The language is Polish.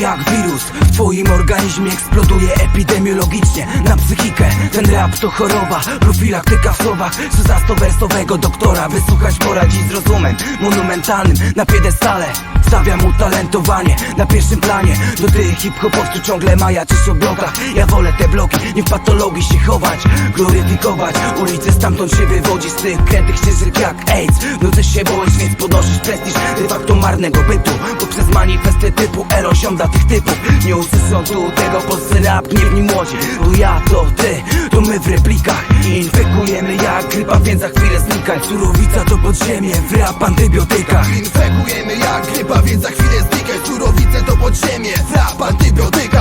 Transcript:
jak wirus. W twoim organizmie eksploduje epidemiologicznie. Na psychikę ten rap to choroba. Profilaktyka w słowach Z wersowego doktora. Wysłuchać poradzić z rozumem Monumentalnym. Na piedestale Stawiam utalentowanie na pierwszym planie Do tych hip-hopowców ciągle majaczysz o blokach. Ja wolę te bloki, nie w patologii się chować Gloryfikować. Ulice stamtąd się wywodzi Z tych krętych ścieżek jak AIDS. Nudzę się boisz, więc podnosisz prestiż. Facto marnego bytu Poprzez manifesty typu Ero siąda tych typów. Nie usłyszą tu tego polscy rap nie w nim młodzi. Bo ja to ty, to my w replikach. Infekujemy jak grypa, więc za chwilę znikaj Surowica to podziemie w rap antybiotykach Infekujemy jak grypa, więc za chwilę znikaj Surowice to podziemie, rap, antybiotykach